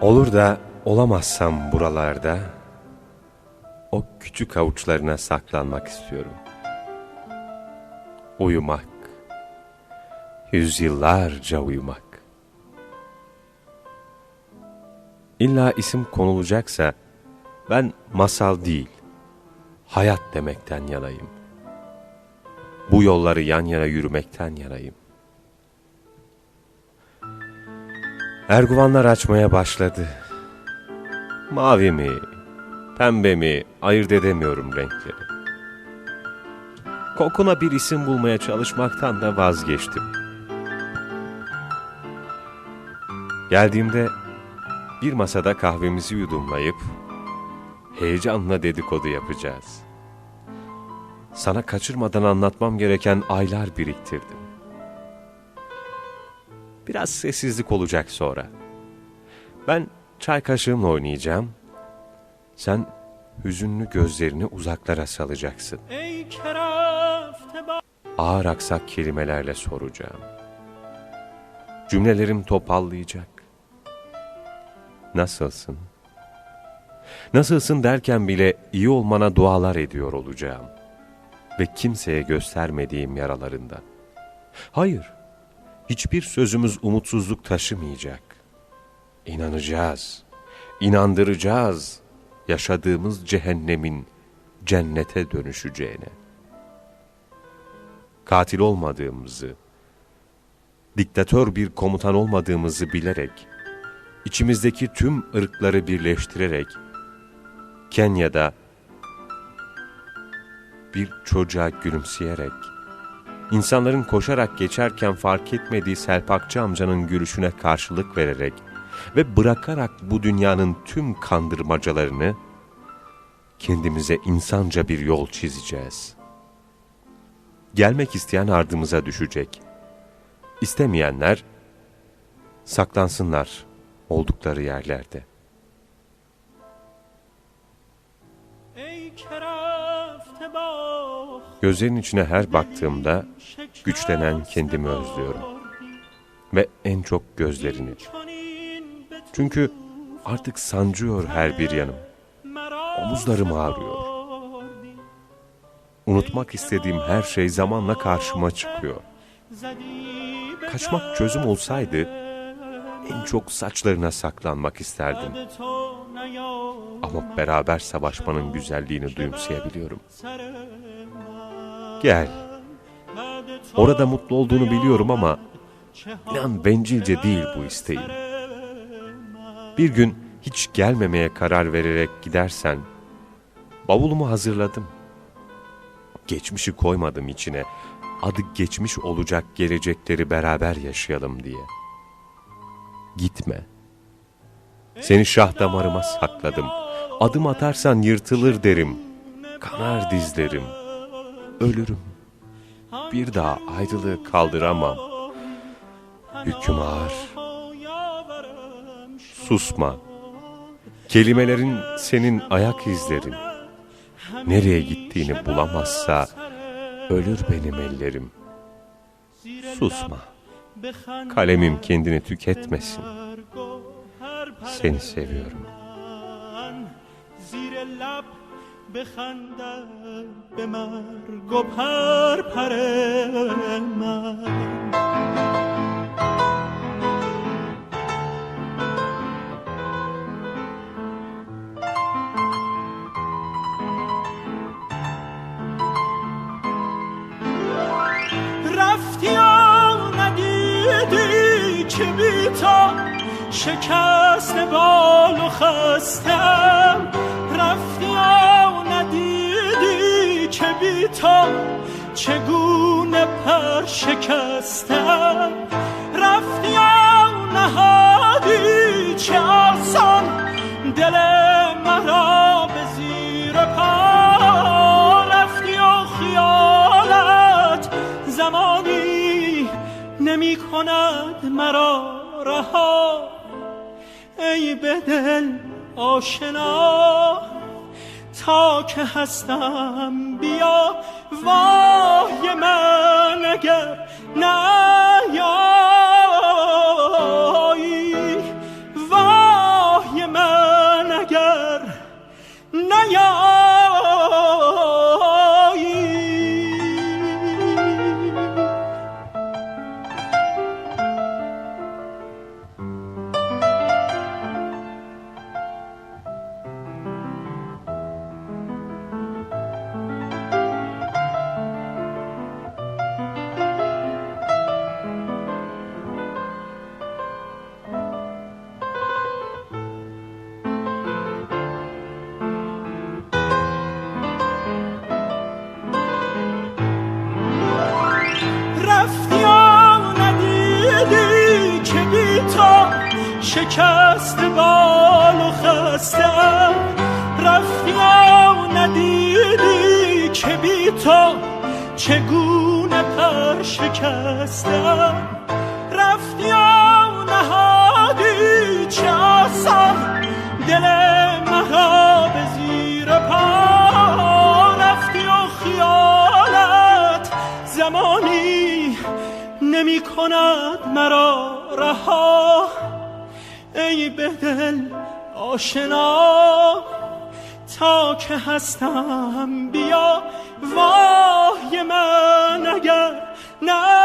Olur da olamazsam buralarda o küçük avuçlarına saklanmak istiyorum. Uyumak, yüzyıllarca uyumak. İlla isim konulacaksa ben masal değil, hayat demekten yanayım. Bu yolları yan yana yürümekten yanayım. Erguvanlar açmaya başladı. Mavi mi, pembe mi ayırt edemiyorum renkleri. Kokuna bir isim bulmaya çalışmaktan da vazgeçtim. Geldiğimde bir masada kahvemizi yudumlayıp heyecanla dedikodu yapacağız. Sana kaçırmadan anlatmam gereken aylar biriktirdim. Biraz sessizlik olacak sonra. Ben çay kaşığımla oynayacağım. Sen hüzünlü gözlerini uzaklara salacaksın. Ağır aksak kelimelerle soracağım. Cümlelerim topallayacak. Nasılsın? Nasılsın derken bile iyi olmana dualar ediyor olacağım. Ve kimseye göstermediğim yaralarından. Hayır, hiçbir sözümüz umutsuzluk taşımayacak. İnanacağız, inandıracağız yaşadığımız cehennemin cennete dönüşeceğine. Katil olmadığımızı, diktatör bir komutan olmadığımızı bilerek, içimizdeki tüm ırkları birleştirerek, Kenya'da bir çocuğa gülümseyerek, insanların koşarak geçerken fark etmediği Selpakçı amcanın gülüşüne karşılık vererek ve bırakarak bu dünyanın tüm kandırmacalarını kendimize insanca bir yol çizeceğiz. Gelmek isteyen ardımıza düşecek. İstemeyenler saklansınlar oldukları yerlerde. Gözlerin içine her baktığımda güçlenen kendimi özlüyorum. Ve en çok gözlerini. Çünkü artık sancıyor her bir yanım. Omuzlarım ağrıyor. Unutmak istediğim her şey zamanla karşıma çıkıyor. Kaçmak çözüm olsaydı en çok saçlarına saklanmak isterdim. Ama beraber savaşmanın güzelliğini duyumsayabiliyorum. Gel. Orada mutlu olduğunu biliyorum ama inan bencilce değil bu isteğim. Bir gün hiç gelmemeye karar vererek gidersen, bavulumu hazırladım. Geçmişi koymadım içine, adı geçmiş olacak gelecekleri beraber yaşayalım diye. Gitme. Seni şah damarıma sakladım. Adım atarsan yırtılır derim. Kanar dizlerim.'' ölürüm. Bir daha ayrılığı kaldıramam. Hüküm ağır. Susma. Kelimelerin senin ayak izlerin. Nereye gittiğini bulamazsa ölür benim ellerim. Susma. Kalemim kendini tüketmesin. Seni seviyorum. بخندد به مرگ و پر پر من. رفتی و ندیدی که بی شکست بال و خستم بی تا چگونه پر شکستم رفتی و نهادی؟ چه آسان دل مرا به زیر پا. رفتی و خیالت زمانی نمی کند مرا رها؟ ای به دل آشنا. تا که هستم بیا وای من اگر نیایی وای شکست بال و خستم رفتی و ندیدی که بی تو چگونه پر شکستم رفتی و نهادی چه آسان دل مرا به زیر پا. رفتی و خیالت زمانی نمی کند مرا رها. دل آشنا تا که هستم بیا وای من اگر نه